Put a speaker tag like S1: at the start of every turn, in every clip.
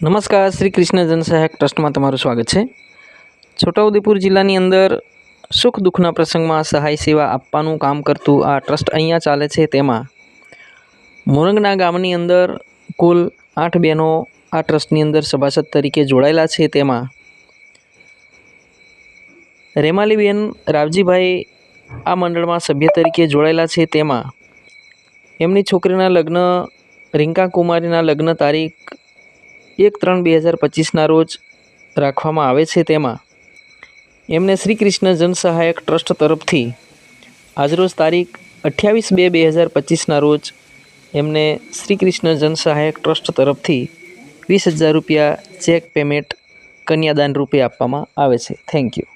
S1: નમસ્કાર, શ્રી કૃષ્ણ જનસહાયક ટ્રસ્ટમાં તમારું સ્વાગત છે. છોટાઉદેપુર જિલ્લાની અંદર સુખ દુઃખના પ્રસંગમાં સહાય સેવા આપવાનું કામ કરતું આ ટ્રસ્ટ અહીંયા ચાલે છે. તેમાં મોરંગના ગામની અંદર કુલ આઠ બહેનો આ ટ્રસ્ટની અંદર સભાસદ તરીકે જોડાયેલા છે. તેમાં રેમાલીબેન રાવજીભાઈ આ મંડળમાં સભ્ય તરીકે જોડાયેલા છે. તેમાં એમની છોકરીના લગ્ન, રિંકા કુમારીના લગ્ન તારીખ એક ત્રણ બે હજાર પચીસના રોજ રાખવામાં આવે છે તેમાં. એમને શ્રી કૃષ્ણ જનસહાયક ટ્રસ્ટ તરફથી આજરોજ તારીખ અઠ્યાવીસ બે બે હજાર પચીસના રોજ એમને શ્રી કૃષ્ણ જનસહાયક ટ્રસ્ટ તરફથી વીસ હજાર રૂપિયા ચેક પેમેન્ટ કન્યાદાન રૂપે આપવામાં આવે છે. Thank you.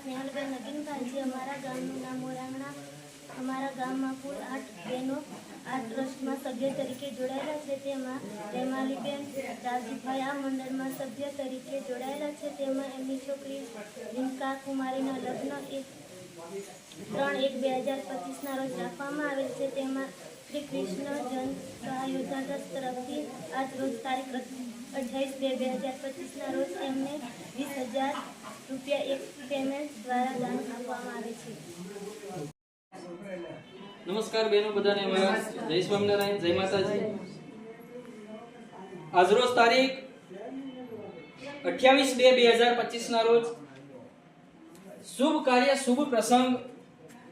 S2: સ્નેહલબેન નગીનભાઈ અમારા ગામનું નામ મોરાંગણા અમારા ગામમાં કુલ આઠ બહેનો આ ટ્રસ્ટમાં સભ્ય તરીકે જોડાયેલા છે. તેમાં રેમાલીબેન દાસજીભાઈ આ મંડળમાં સભ્ય તરીકે જોડાયેલા છે. તેમાં એમની છોકરી રિંકા કુમારીના લગ્ન એક ત્રણ એક બે હજાર પચીસના રોજ રાખવામાં આવેલ છે. તેમાં શ્રી કૃષ્ણ જન સહાય યોજના તરફથી આજ રોજ તારીખ અઠ્યાવીસ બે બે હજાર પચીસના રોજ એમને વીસ હજાર રૂપિયા એક પેમેન્ટ દ્વારા દાન આપવામાં આવે છે.
S1: નમસ્કાર બહેનો બધાને જય સ્વામિનારાયણ, જય માતાજી. આજરોજ તારીખ અઠ્યાવીસ બે બે હજાર પચીસના રોજ શુભ કાર્ય, શુભ પ્રસંગ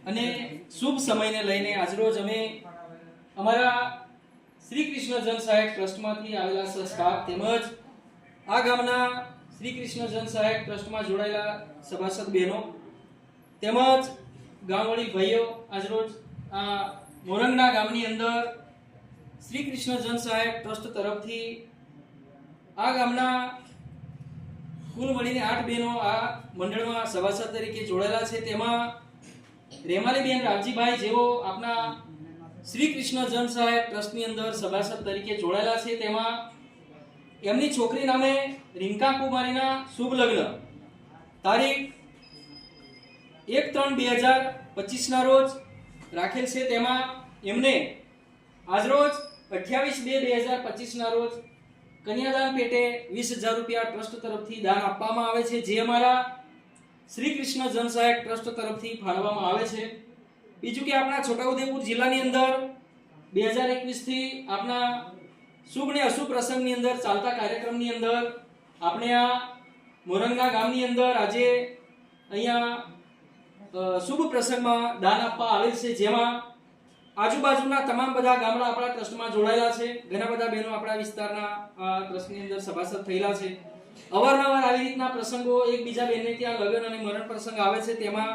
S1: અને શુભ સમયને લઈને આજરોજ અમે અમારા શ્રી કૃષ્ણ જન સહાયક ટ્રસ્ટમાંથી આવેલા સંસ્થાપક તેમજ આ ગામના શ્રી કૃષ્ણ જન સહાયક ટ્રસ્ટમાં જોડાયેલા સભાસદ બહેનો તેમજ ગામવાળી ભાઈઓ આજરોજ આ મોરંગના ગામની અંદર શ્રી કૃષ્ણ જન સહાયક ટ્રસ્ટ તરફથી આ ગામના કુલ મળીને આઠ બહેનો આ મંડળમાં સભાસદ તરીકે જોડાયેલા છે. તેમાં રેમાલીબેન રામજીભાઈ જેઓ આપના શ્રી કૃષ્ણ જન સહાયક ટ્રસ્ટની અંદર સભાસદ તરીકે જોડાયેલા છે. તેમાં એમની છોકરી નામે રિંકા કુમારીના શુભ લગ્ન. તારીખ એક ત્રણ બે હજાર પચીસના રોજ રાખેલ છે. તેમાં એમને આજરોજ અઠ્યાવીસ બે બે હજાર પચીસના રોજ કન્યાદાન પેટે વીસ હજાર રૂપિયા ટ્રસ્ટ તરફથી દાન આપવામાં આવે છે. જે અમારા શ્રી કૃષ્ણ જન સહાયક ટ્રસ્ટ તરફથી ફાળવવામાં આવે છે. બીજું કે આપણા છોટાઉદેપુર જિલ્લાની અંદર બે હજાર એકવીસથી આપણા શુભ ને અશુભ પ્રસંગની અંદર ચાલતા કાર્યક્રમની અંદર આપણે આ મોરંગા ગામની અંદર આજે અહીંયા શુભ પ્રસંગમાં દાન આપવા આવેલ છે, જેમાં આજુબાજુના તમામ બધા ગામડા આપણા ટ્રસ્ટમાં જોડાયેલા છે. ઘણા બધા બહેનો આપણા વિસ્તારના આ ટ્રસ્ટની અંદર સભાસદ થયેલા છે. અવારનવાર આવી રીતના પ્રસંગો એકબીજા બેનને ત્યાં લગ્ન અને મરણ પ્રસંગ આવે છે. તેમાં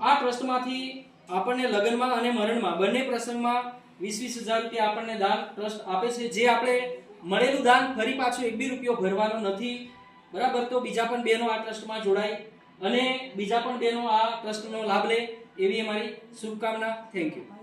S1: આ ટ્રસ્ટમાંથી આપણને લગ્નમાં અને મરણમાં, બંને પ્રસંગમાં વીસ વીસ હજાર રૂપિયા આપણને દાન, ટ્રસ્ટ આપે છે. જે આપણે મળેલું દાન ફરી પાછું એક બી રૂપિયો ભરવાનો નથી. બરાબર? તો બીજા પણ બહેનો આ ટ્રસ્ટમાં જોડાય અને બીજા પણ બહેનો આ ટ્રસ્ટનો લાભ લે એવી અમારી શુભકામના. Thank you